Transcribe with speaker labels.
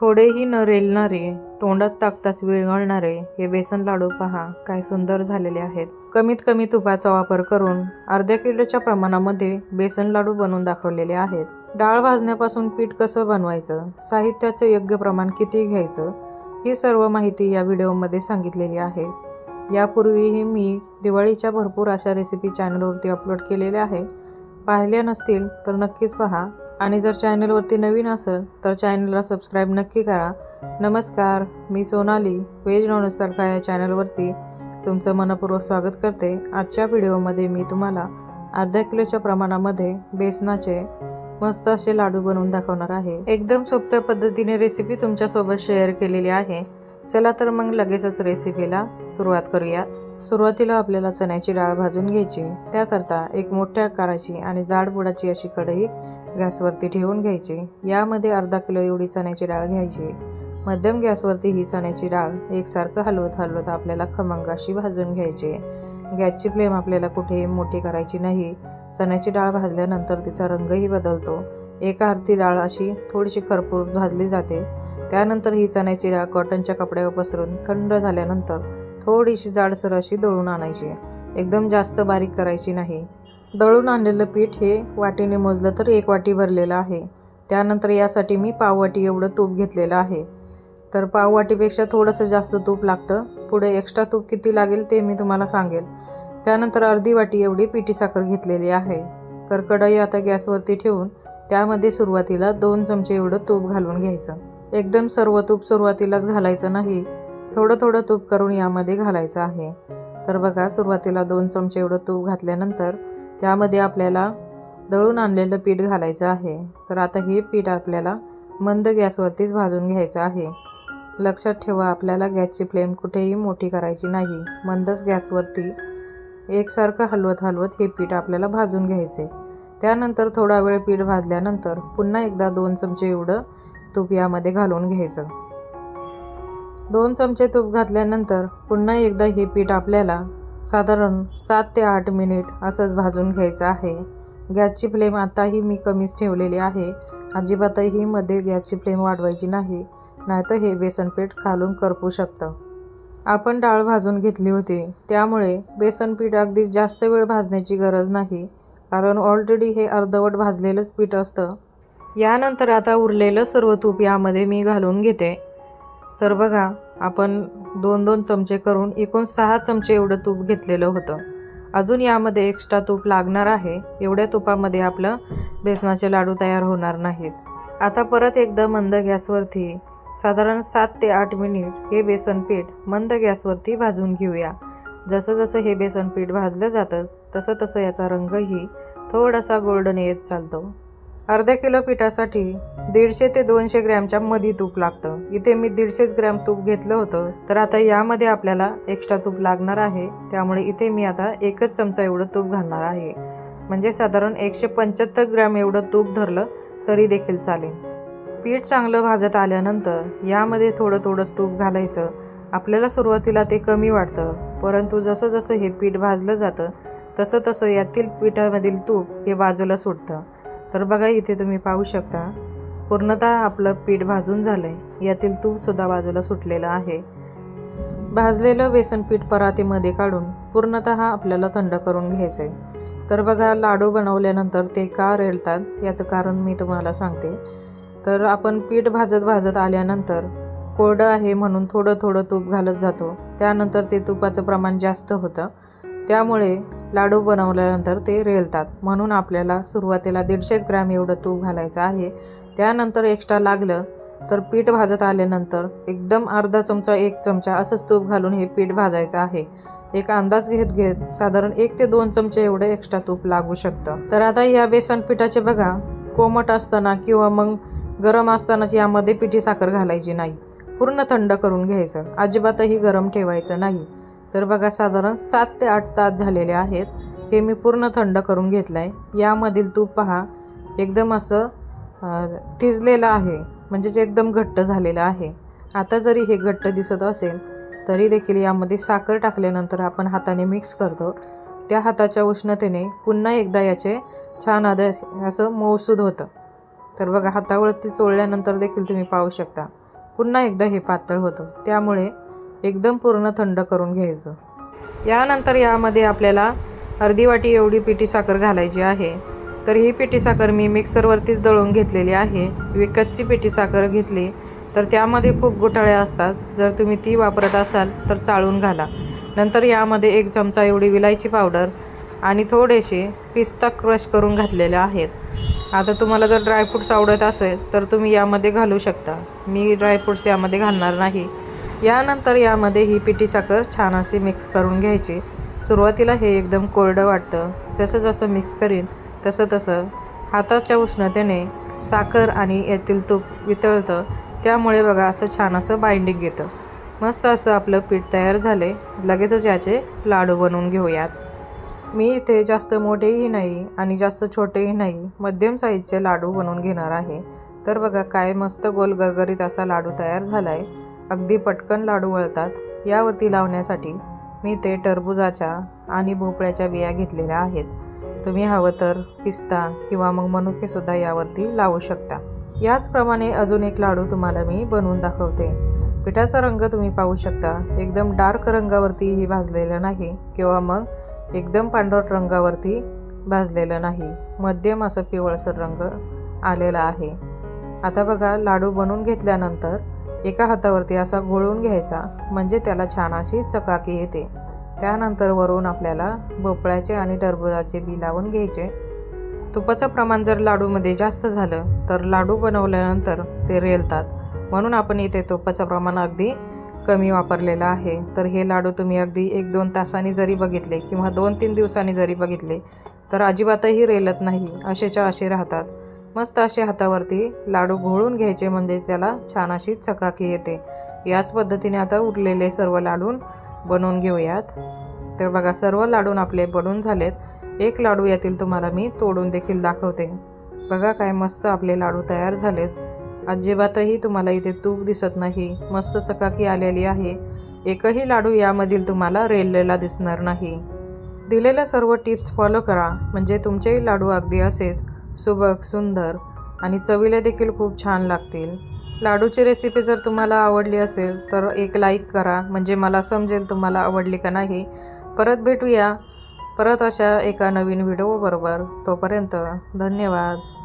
Speaker 1: थोडेही न रेलणारे तोंडात ताकताच विरघळणारे हे बेसन लाडू पहा काय सुंदर झालेले आहेत. कमीत कमी तुपाचा वापर करून अर्ध्या किलोच्या प्रमाणामध्ये बेसन लाडू बनवून दाखवलेले आहेत. डाळ भाजण्यापासून पीठ कसं बनवायचं साहित्याचं योग्य प्रमाण किती घ्यायचं ही सर्व माहिती या व्हिडिओमध्ये सांगितलेली आहे. यापूर्वीही मी दिवाळीच्या भरपूर अशा रेसिपी चॅनलवरती अपलोड केलेल्या आहे. पाहिल्या नसतील तर नक्कीच पहा. आणि जर चॅनलवरती नवीन असेल तर चॅनलला सबस्क्राईब नक्की करा. नमस्कार मी सोनाली व्हेज नॉनसारखा या चॅनलवरती तुमचं मनपूर्वक स्वागत करते. आजच्या व्हिडिओमध्ये मी तुम्हाला अर्ध्या किलोच्या प्रमाणामध्ये बेसनाचे मस्त असे लाडू बनवून दाखवणार आहे. एकदम सोप्या पद्धतीने रेसिपी तुमच्यासोबत शेअर केलेली आहे. चला तर मग लगेचच रेसिपीला सुरुवात करूया. सुरुवातीला आपल्याला चण्याची डाळ भाजून घ्यायची. त्याकरता एक मोठ्या आकाराची आणि जाड बुडाची अशी कढई गॅसवरती ठेवून घ्यायची. यामध्ये अर्धा किलो एवढी चण्याची डाळ घ्यायची. मध्यम गॅसवरती ही चण्याची डाळ एकसारखं हलवत हलवत आपल्याला खमंग अशी भाजून घ्यायची. गॅसची फ्लेम आपल्याला कुठेही मोठी करायची नाही. चण्याची डाळ भाजल्यानंतर तिचा रंगही बदलतो. एका आरती डाळ अशी थोडीशी खरपूर भाजली जाते. त्यानंतर ही चण्याची डाळ कॉटनच्या कपड्यावर पसरून थंड झाल्यानंतर थोडीशी जाडसर अशी दळून आणायची. एकदम जास्त बारीक करायची नाही. दळून आणलेलं पीठ हे वाटीने मोजलं तर एक वाटी भरलेलं आहे. त्यानंतर यासाठी मी पाववाटी एवढं तूप घेतलेलं आहे. तर पाववाटीपेक्षा थोडंसं जास्त तूप लागतं. पुढे एक्स्ट्रा तूप किती लागेल ते मी तुम्हाला सांगेल. त्यानंतर अर्धी वाटी एवढी पिठी साखर घेतलेली आहे. तर कढई आता गॅसवरती ठेवून त्यामध्ये सुरुवातीला दोन चमचे एवढं तूप घालून घ्यायचं. एकदम सर्व तूप सुरुवातीलाच घालायचं नाही. थोडं थोडं तूप करून यामध्ये घालायचं आहे. तर बघा सुरुवातीला दोन चमचे एवढं तूप घातल्यानंतर त्यामध्ये आपल्याला दळून आणलेलं पीठ घालायचं आहे. तर आता हे पीठ आपल्याला मंद गॅसवरतीच भाजून घ्यायचं आहे. लक्षात ठेवा आपल्याला गॅसची फ्लेम कुठेही मोठी करायची नाही. मंदच गॅसवरती एकसारखं हलवत हलवत हे पीठ आपल्याला भाजून घ्यायचे. त्यानंतर थोडा वेळ पीठ भाजल्यानंतर पुन्हा एकदा दोन चमचे एवढं तूप यामध्ये घालून घ्यायचं. दोन चमचे तूप घातल्यानंतर पुन्हा एकदा हे पीठ आपल्याला साधारण सात ते आठ मिनिट असंच भाजून घ्यायचं आहे. गॅसची फ्लेम आताही मी कमीच ठेवलेली आहे. अजिबातही मध्ये गॅसची फ्लेम वाढवायची नाही नाहीतर हे बेसनपीठ खालून करपू शकतं. आपण डाळ भाजून घेतली होती त्यामुळे बेसनपीठ अगदी जास्त वेळ भाजण्याची गरज नाही कारण ऑलरेडी हे अर्धवट भाजलेलंच पीठ असतं. यानंतर आता उरलेलं सर्व तूप यामध्ये मी घालून घेते. तर बघा आपण दोन दोन चमचे करून एकूण सहा चमचे एवढं तूप घेतलेलं होतं. अजून यामध्ये एक्स्ट्रा तूप लागणार आहे. एवढ्या तुपामध्ये आपलं बेसनाचे लाडू तयार होणार नाहीत. आता परत एकदा मंद गॅसवरती साधारण सात ते आठ मिनिट हे बेसन पीठ मंद गॅसवरती भाजून घेऊया. जसं जसं हे बेसन पीठ भाजलं जातं तसं तसं याचा रंगही थोडासा गोल्डन येत चालतो. अर्ध्या किलो पिठासाठी दीडशे ते दोनशे ग्रॅमच्या मध्ये तूप लागतं. इथे मी दीडशेच ग्रॅम तूप घेतलं होतं तर आता यामध्ये आपल्याला एक्स्ट्रा तूप लागणार आहे. त्यामुळे इथे मी आता एकच चमचा एवढं तूप घालणार आहे. म्हणजे साधारण एकशे पंच्याहत्तर ग्रॅम एवढं तूप धरलं तरी देखील चालेल. पीठ चांगलं भाजत आल्यानंतर यामध्ये थोडं थोडंच तूप घालायचं. आपल्याला सुरुवातीला ते कमी वाटतं परंतु जसं जसं हे पीठ भाजलं जातं तसं तसं यातील पिठामधील तूप हे बाजूला सुटतं. तर बघा इथे तुम्ही पाहू शकता पूर्णतः आपलं पीठ भाजून झालं आहे यातील तूपसुद्धा बाजूला सुटलेलं आहे. भाजलेलं बेसन पीठ परातीमध्ये काढून पूर्णतः आपल्याला थंड करून घ्यायचं आहे तर बघा लाडू बनवल्यानंतर ते का रेलतात याचं कारण मी तुम्हाला सांगते. तर आपण पीठ भाजत भाजत आल्यानंतर कोरडं आहे म्हणून थोडं थोडं तूप घालत जातो. त्यानंतर ते तुपाचं प्रमाण जास्त होतं. त्यामुळे लाडू बनवल्यानंतर ते रेलतात. म्हणून आपल्याला सुरुवातीला दीडशेच ग्रॅम एवढं तूप घालायचं आहे. त्यानंतर एक्स्ट्रा लागलं तर पीठ भाजत आल्यानंतर एकदम अर्धा चमचा एक चमचा असंच तूप घालून हे पीठ भाजायचं आहे. एक अंदाज घेत घेत साधारण एक ते दोन चमचे एवढं एक्स्ट्रा तूप लागू शकतं. तर आता या बेसन पिठाचे बघा कोमट असताना किंवा मग गरम असतानाच यामध्ये पिठी साखर घालायची नाही. पूर्ण थंड करून घ्यायचं. अजिबातही गरम ठेवायचं नाही. तर बघा साधारण सात ते आठ तास झालेले आहेत. हे मी पूर्ण थंड करून घेतलं आहे यामधील तूप पहा एकदम असं थिजलेलं आहे. म्हणजेच एकदम घट्ट झालेलं आहे. आता जरी हे घट्ट दिसत असेल तरी देखील यामध्ये साखर टाकल्यानंतर आपण हाताने मिक्स करतो. त्या हाताच्या उष्णतेने पुन्हा एकदा याचे छान आदर असं मौसूद होतं. तर बघा हातावरती चोळल्यानंतर देखील तुम्ही पाहू शकता. पुन्हा एकदा हे पातळ होतं. त्यामुळे एकदम पूर्ण थंड करून घ्यायचं. यानंतर यामध्ये आपल्याला अर्धी वाटी एवढी पिठी साखर घालायची आहे. तर ही पिठी साखर मी मिक्सरवरतीच दळून घेतलेली आहे. विकतची पिठी साखर घेतली तर त्यामध्ये खूप गुठाळ्या असतात. जर तुम्ही ती वापरत असाल तर चाळून घाला. नंतर यामध्ये एक चमचा एवढी विलायची पावडर आणि थोडेसे पिस्ता क्रश करून घातलेले आहेत. आता तुम्हाला जर ड्रायफ्रूट्स आवडत असेल तर तुम्ही यामध्ये घालू शकता. मी ड्रायफ्रूट्स यामध्ये घालणार नाही. यानंतर यामध्ये ही पिठी साखर छान अशी मिक्स करून घ्यायची. सुरुवातीला हे एकदम कोरडं वाटतं. जसं जसं मिक्स करीन तसं तसं हाताच्या उष्णतेने साखर आणि यातील तूप वितळतं. त्यामुळे बघा असं छान असं बाइंडिंग येतं. मस्त असं आपलं पीठ तयार झाले लगेचच याचे लाडू बनवून घेऊयात. मी इथे जास्त मोठेही नाही आणि जास्त छोटेही नाही मध्यम साईजचे लाडू बनवून घेणार आहे. तर बघा काय मस्त गोल गरगरीत असा लाडू तयार झाला आहे अगदी पटकन लाडू वळतात. यावरती लावण्यासाठी मी ते टरबुजाच्या आणि भोपळ्याच्या बिया घेतलेल्या आहेत. तुम्ही हवं तर पिस्ता किंवा मग मनुकेसुद्धा यावरती लावू शकता. याचप्रमाणे अजून एक लाडू तुम्हाला मी बनवून दाखवते. पिठाचा रंग तुम्ही पाहू शकता. एकदम डार्क रंगावरती ही भाजलेलं नाही किंवा मग एकदम पांढरट रंगावरती भाजलेलं नाही. मध्यम असं पिवळसर रंग आलेला आहे. आता बघा लाडू बनवून घेतल्यानंतर एका हातावरती असा घोळून घ्यायचा म्हणजे त्याला छान अशी चकाकी येते. त्यानंतर वरून आपल्याला भोपळ्याचे आणि टरबुजाचे बी लावून घ्यायचे. तुपाचं प्रमाण जर लाडूमध्ये जास्त झालं तर लाडू बनवल्यानंतर ते रेलतात. म्हणून आपण इथे तुपाचं प्रमाण अगदी कमी वापरलेलं आहे. तर हे लाडू तुम्ही अगदी एक दोन तासांनी जरी बघितले किंवा दोन तीन दिवसांनी जरी बघितले तर अजिबातही रेलत नाही असेच्या असे राहतात. मस्त असे हातावरती लाडू घोळून घ्यायचे म्हणजे त्याला छान अशी चकाकी येते. याच पद्धतीने आता उरलेले सर्व लाडून बनवून घेऊयात. तर बघा सर्व लाडून आपले बनून झालेत. एक लाडू यातील तुम्हाला मी तोडून देखील दाखवते. बघा काय मस्त आपले लाडू तयार झालेत. अजिबातही तुम्हाला इथे तूप दिसत नाही. मस्त चकाकी आलेली आहे. एकही लाडू यामधील तुम्हाला रेललेला दिसणार नाही. दिलेल्या सर्व टिप्स फॉलो करा. म्हणजे तुमचेही लाडू अगदी असेच. सुबक सुंदर आणि चवीला देखील खूप छान लागतील. लाडूची रेसिपी जर तुम्हाला आवडली असेल तर एक लाईक करा. म्हणजे मला समजेल तुम्हाला आवडली का नाही. परत भेटूया. परत अशा एका नवीन व्हिडिओबरोबर तोपर्यंत धन्यवाद.